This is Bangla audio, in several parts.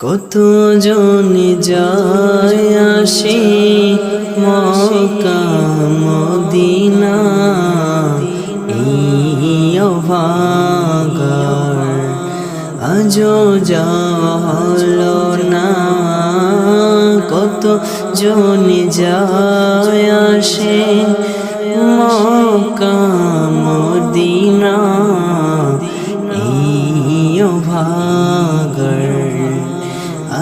কত জন যায় আসে মক্কা, মদিনা? এই অভাগার আজও যাওয়া হলো না। কত জন যায় আসে মক্কা, মদিনা? এই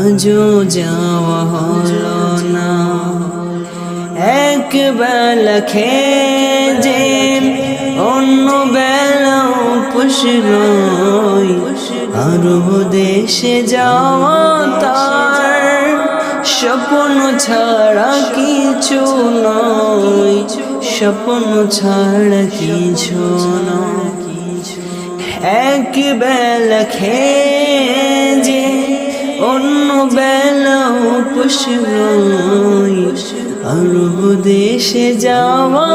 আজও যাওয়া হলো না। এক বেলা খেয়ে অন্য বেলা পুষরই আরও দেশে যাওয়া তার স্বপ্ন ছাড়া কিছু নয় স্বপ্ন ছাড়া কিছু নয় এক বেলা খেয়ে অন্য বেলা পুষরই আরব দেশে যাওয়া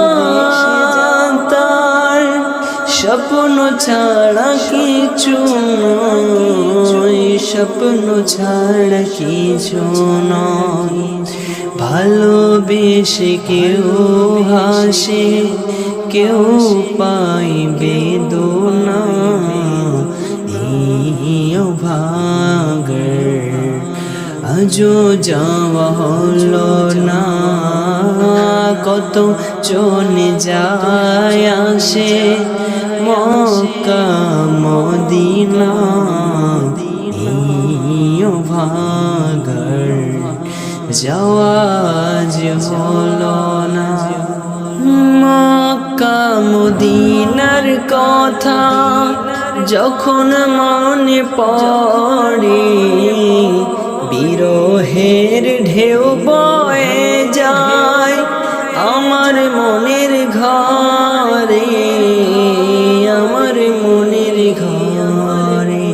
তার স্বপ্ন ছাড়া কিছু নয়, স্বপ্ন ছাড়া কিছু নয়। ভালোবেসে কেউ হাসে, কেউ পাই বেদনা। ভাগর আজও যাওয়া হলো না। কত চলে যায় আসে মক্কা, মদিনা। ভাগর যাওয়াজ হলো না। মক্কা, মদিনার কথা যখন মনে পড়ে, বিরহের ঢেউ বয়ে যায় আমার মনের ঘরে, আমার মনের ঘরে।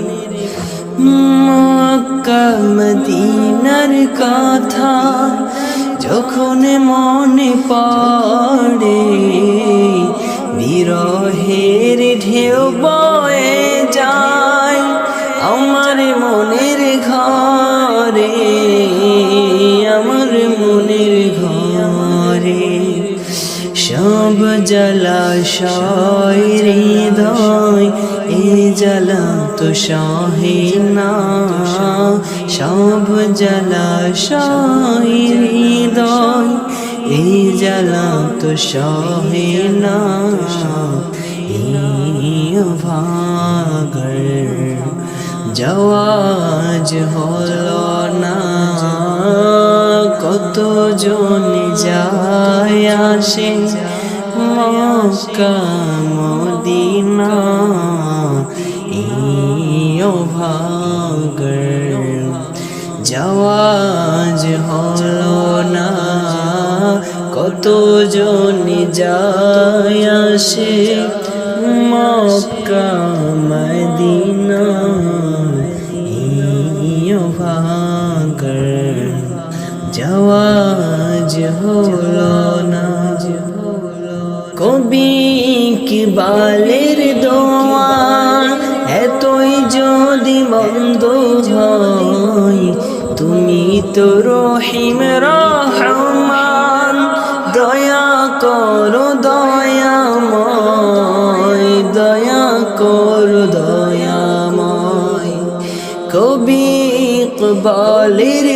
মদিনার কথা যখন মনে পড়ে, বিরহের ঢেউ বয়ে হৃদয় এ জ্বালা তো সহে না। সব জলাশয় হৃদয় এ জ্বালা তো সহে না ভাগর জওয়াজ হলো না। কত জন যায় আসে মক্কা মদিনা। এই ভাগর জওয়াজ হলো না। কত জন যায় আসে মক্কা, মদিনা। এই ভাগর জওয়াজ হলো না। কবি কি বালের দোয়া এতই যদি মন্দ তুমি তো রহিম রহমান। দয়া করো দয়াময় দয়া করো দয়াময় কবি ইকবালের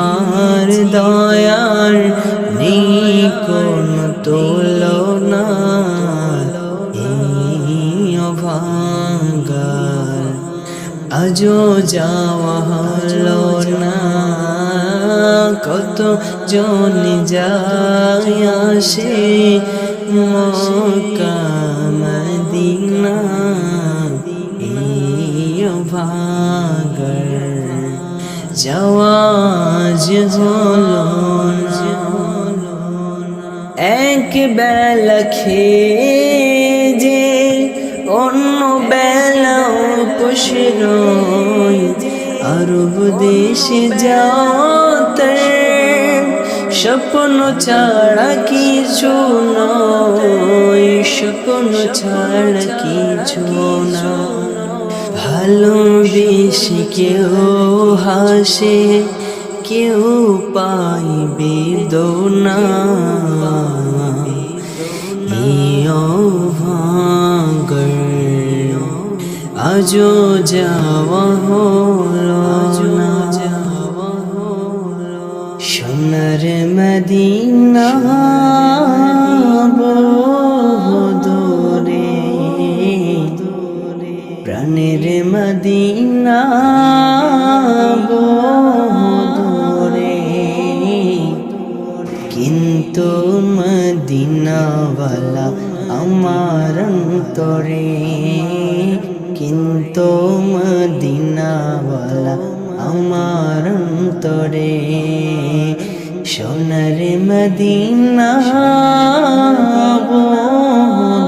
তোমার দয়ার নেই কোন তুলনা অভাগার আজও যাওয়া হলো না। কত জন যায় আসে মক্কা, মদিনা জওয়াজ হলো এক বেলা খেয়ে যে বসে রই আরব দেশে যাওয়াতে স্বপ্ন ছাড়া কিছু নয় স্বপ্ন ছাড়া কিছু না ভালোবেসে কেউ হাসে কেউ পাইবে দোনা ভাঙ্গর আজো যাওয়া হলো সোনার মদিনা মদিনা দূরে। কিন্তু মদিনাওয়ালা আমার অন্তরে। কিন্তু মদিনাওয়ালা আমার অন্তরে। সোনার মদিনা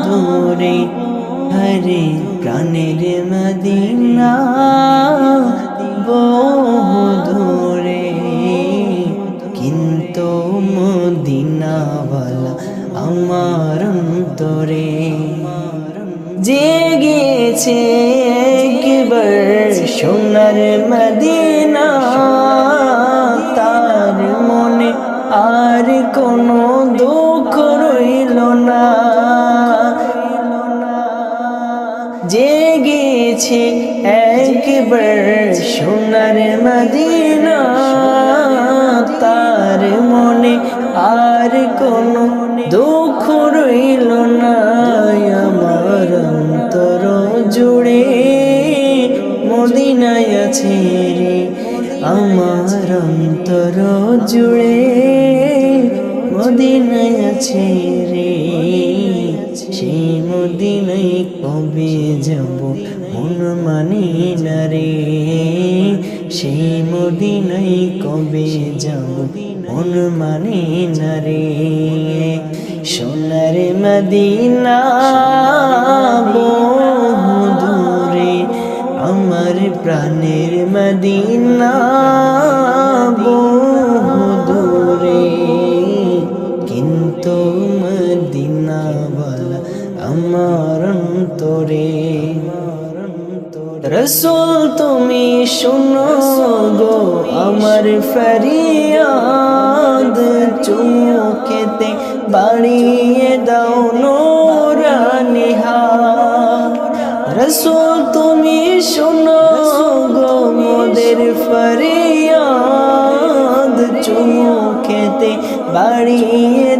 দূরে হরে প্রাণের মদিনা দূরে, কিন্তু মদিনাওয়ালা আমার অন্তরে জেগেছে একবার সোনার মদিনা। তার মনে আর কোনো জেগেছে একবার সোনার মদিনা, তার মনে আর কোনো দুঃখ রইল না। আমার অন্তর জুড়ে মদিনায় আছে রে। আমার অন্তর জুড়ে মদিনায় আছে রে। সেই মদিনায় কবে যাব? মন মানি না রে। সেই মদিনায় কবে যাব? মন মানি না রে। সোনার মদিনা বহু দূরে আমার প্রাণের মদিনা রসুল তুমি শুনো গো, আমার ফরিয়াদ চুমুকেতে বাড়িয়ে দাও নোরানিহা রসুল তুমি শুনো গো, মোদের ফরিয়াদ চুমুকেতে বাড়িয়ে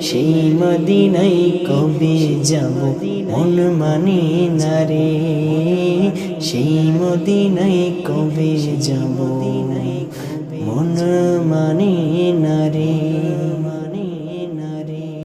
সেই মদিনাই কবে যাব? মন মানে না রে। সেই মদিনাই কবে যাব? মন মানে না রে।